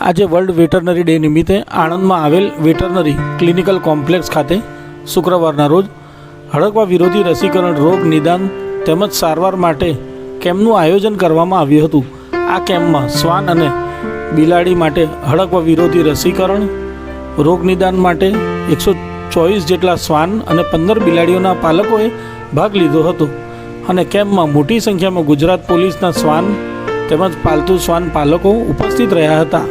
આજે world veterinary day નિમિત્તે આણંદમાં આવેલ વેટરનરી ક્લિનિકલ કોમ્પ્લેક્સ ખાતે શુક્રવારના રોજ હડકવા વિરોધી રસીકરણ રોગ નિદાન તેમજ સારવાર માટે કેમ્પનું આયોજન કરવામાં આવ્યું હતું. આ કેમ્પમાં શ્વાન અને બિલાડી માટે હડકવા વિરોધી રસીકરણ, રોગ નિદાન માટે એકસો ચોવીસ જેટલા શ્વાન અને પંદર બિલાડીઓના પાલકોએ ભાગ લીધો હતો અને કેમ્પમાં મોટી સંખ્યામાં ગુજરાત પોલીસના શ્વાન તેમજ પાલતુ શ્વાન પાલકો ઉપસ્થિત રહ્યા હતા.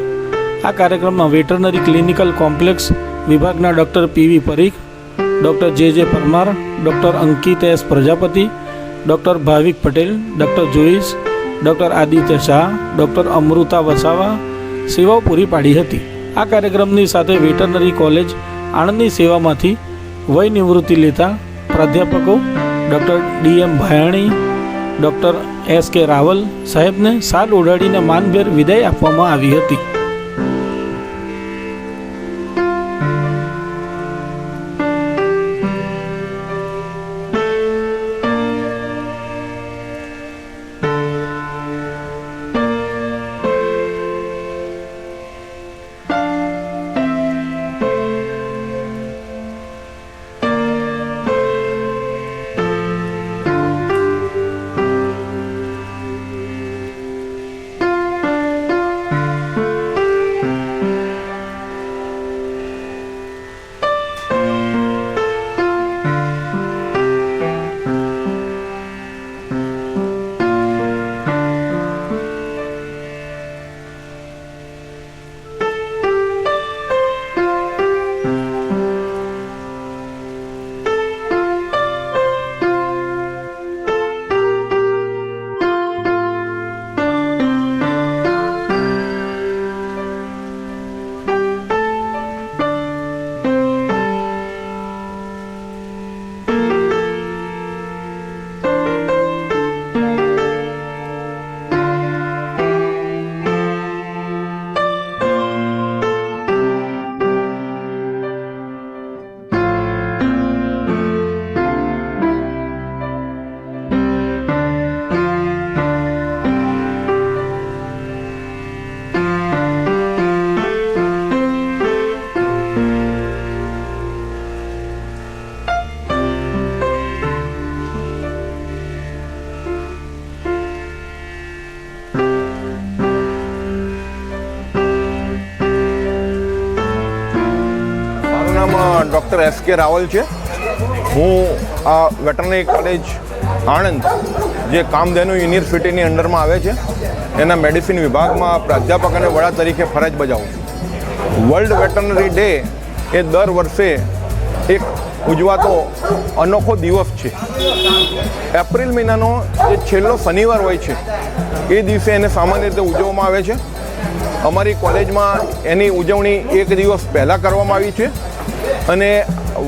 આ કાર્યક્રમમાં વેટરનરી ક્લિનિકલ કોમ્પ્લેક્સ વિભાગના doctor PV Parikh, doctor J J Parmar, doctor Ankit S Prajapati, doctor Bhavik Patel, doctor Joyce, doctor Aditya Shah, doctor Amrita Vasava સેવાઓ પૂરી પાડી હતી. આ કાર્યક્રમની સાથે વેટરનરી કોલેજ આણંદની સેવામાંથી વય નિવૃત્તિ લેતા પ્રાધ્યાપકો doctor D M Bhayani, doctor S K Raval સાહેબને સાલ ઓઢાડીને માનભેર વિદાય આપવામાં આવી હતી. મારું ડૉક્ટર એસ કે રાવલ છે. હું આ વેટરનરી કોલેજ આણંદ, જે કામધેનુ યુનિવર્સિટીની અંડરમાં આવે છે, એના મેડિસિન વિભાગમાં પ્રાધ્યાપક અને વડા તરીકે ફરજ બજાવું છું. વર્લ્ડ વેટરનરી ડે એ દર વર્ષે એક ઉજવાતો અનોખો દિવસ છે. એપ્રિલ મહિનાનો જે છેલ્લો શનિવાર હોય છે, એ દિવસે એને સામાન્ય રીતે ઉજવવામાં આવે છે. અમારી કોલેજમાં એની ઉજવણી એક દિવસ પહેલાં કરવામાં આવી છે અને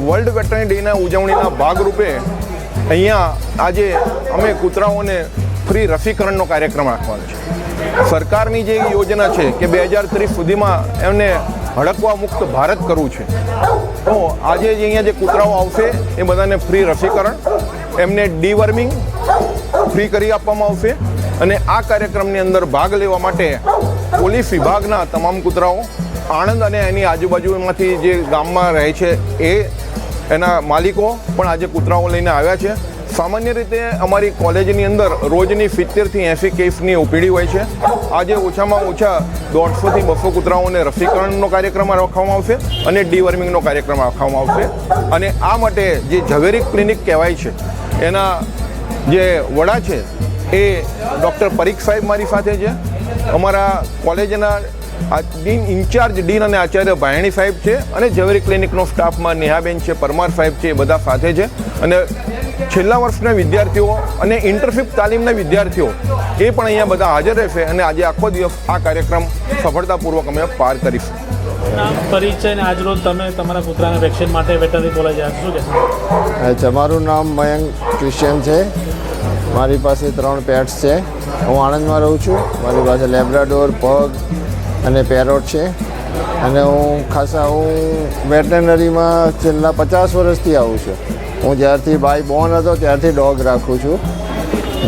વર્લ્ડ વેટરની ડેના ઉજવણીના ભાગરૂપે અહીંયા આજે અમે કૂતરાઓને ફ્રી રસીકરણનો કાર્યક્રમ રાખવાનો છે. સરકારની જે યોજના છે કે બે હજાર ત્રીસ સુધીમાં એમને હડકવા મુક્ત ભારત કરવું છે. તો આજે જે અહીંયા જે કૂતરાઓ આવશે એ બધાને ફ્રી રસીકરણ, એમને ડીવર્મિંગ ફ્રી કરી આપવામાં આવશે અને આ કાર્યક્રમની અંદર ભાગ લેવા માટે પોલીસ વિભાગના તમામ કૂતરાઓ આણંદ અને એની આજુબાજુમાંથી જે ગામમાં રહે છે એ એના માલિકો પણ આજે કૂતરાઓ લઈને આવ્યા છે. સામાન્ય રીતે અમારી કોલેજની અંદર રોજની સિત્તેરથી એંસી કેસની ઓપીડી હોય છે. આજે ઓછામાં ઓછા દોઢસોથી બસો કૂતરાઓને રસીકરણનો કાર્યક્રમ રાખવામાં આવશે અને ડીવર્મિંગનો કાર્યક્રમ રાખવામાં આવશે. અને આ માટે જે ઝવેરી ક્લિનિક કહેવાય છે, એના જે વડા છે એ ડૉક્ટર પરીખ સાહેબ મારી સાથે છે. અમારા કોલેજના આ ડીન ઇન્ચાર્જ ડીન અને આચાર્ય ભાયણી સાહેબ છે અને ઝવેરી ક્લિનિકનો સ્ટાફમાં નેહાબેન છે પરમાર સાહેબ છે એ બધા સાથે છે. અને છેલ્લા વર્ષના વિદ્યાર્થીઓ અને ઇન્ટરશિપ તાલીમના વિદ્યાર્થીઓ એ પણ અહીંયા બધા હાજર રહેશે અને આજે આખો દિવસ આ કાર્યક્રમ સફળતાપૂર્વક અમે પાર કરીશું. નામ પરિચય ને આજરોજ તમે તમારા કૂતરાના વેક્સિન માટે વેટરનરી કોલેજ આવ્યા શું કહેશો? અચ્છા નામ મયંક ક્રિશ્ચિયન છે. મારી પાસે ત્રણ પેટ્સ છે. હું આણંદમાં રહું છું. મારી પાસે લેબ્રાડોર, પગ અને પેરોટ છે. અને હું ખાસા, હું વેટરનરીમાં છેલ્લા પચાસ વર્ષથી આવું છું. હું જ્યારથી ભાઈ બોર્ન હતો, ત્યારથી ડોગ રાખું છું.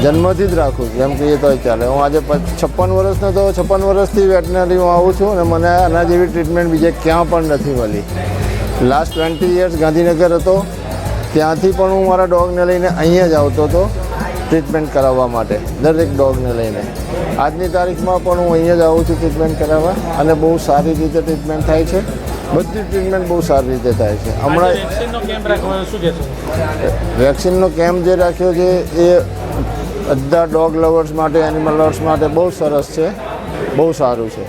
જન્મથી જ રાખું છું. એમ કહીએ તોય ચાલે. હું આજે છપ્પન વર્ષનો તો છપ્પન વર્ષથી વેટનરીમાં આવું છું અને મને આના જેવી ટ્રીટમેન્ટ બીજે ક્યાં પણ નથી મળી. લાસ્ટ ટ્વેન્ટી યર્સ ગાંધીનગર હતો. ત્યાંથી પણ હું મારા ડોગને લઈને અહીંયા જ આવતો હતો. ટ્રીટમેન્ટ કરાવવા માટે દરેક ડોગને લઈને. આજની તારીખમાં પણ હું અહીંયા જ આવું છું ટ્રીટમેન્ટ કરાવવા અને બહુ સારી રીતે ટ્રીટમેન્ટ થાય છે. બધી ટ્રીટમેન્ટ બહુ સારી રીતે થાય છે. હમણાં વેક્સિનનો કેમ્પ જે રાખ્યો છે એ બધા ડોગ લવર્સ માટે એનિમલ લવર્સ માટે બહુ સરસ છે. બહુ સારું છે.